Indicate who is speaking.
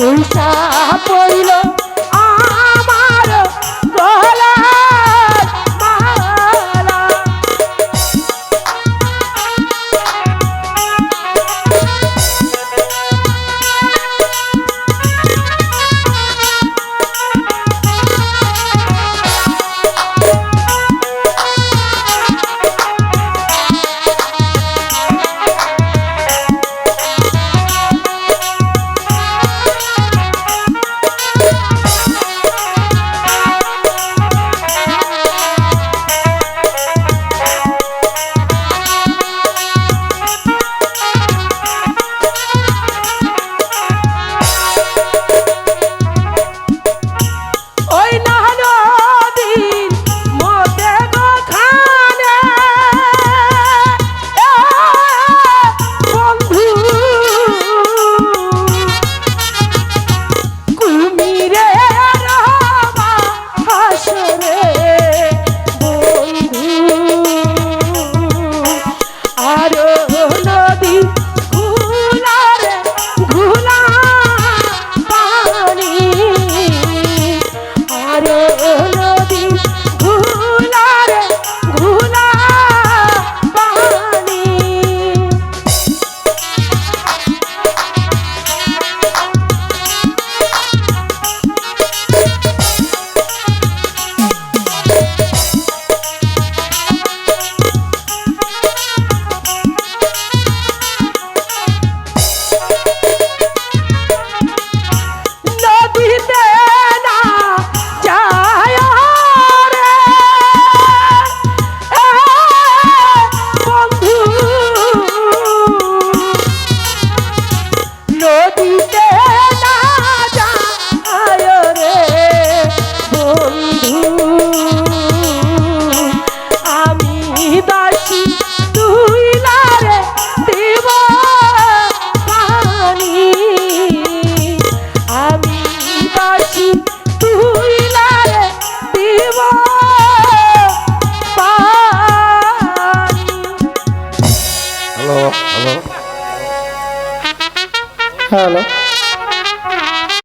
Speaker 1: উল্টা
Speaker 2: খাওয়ালো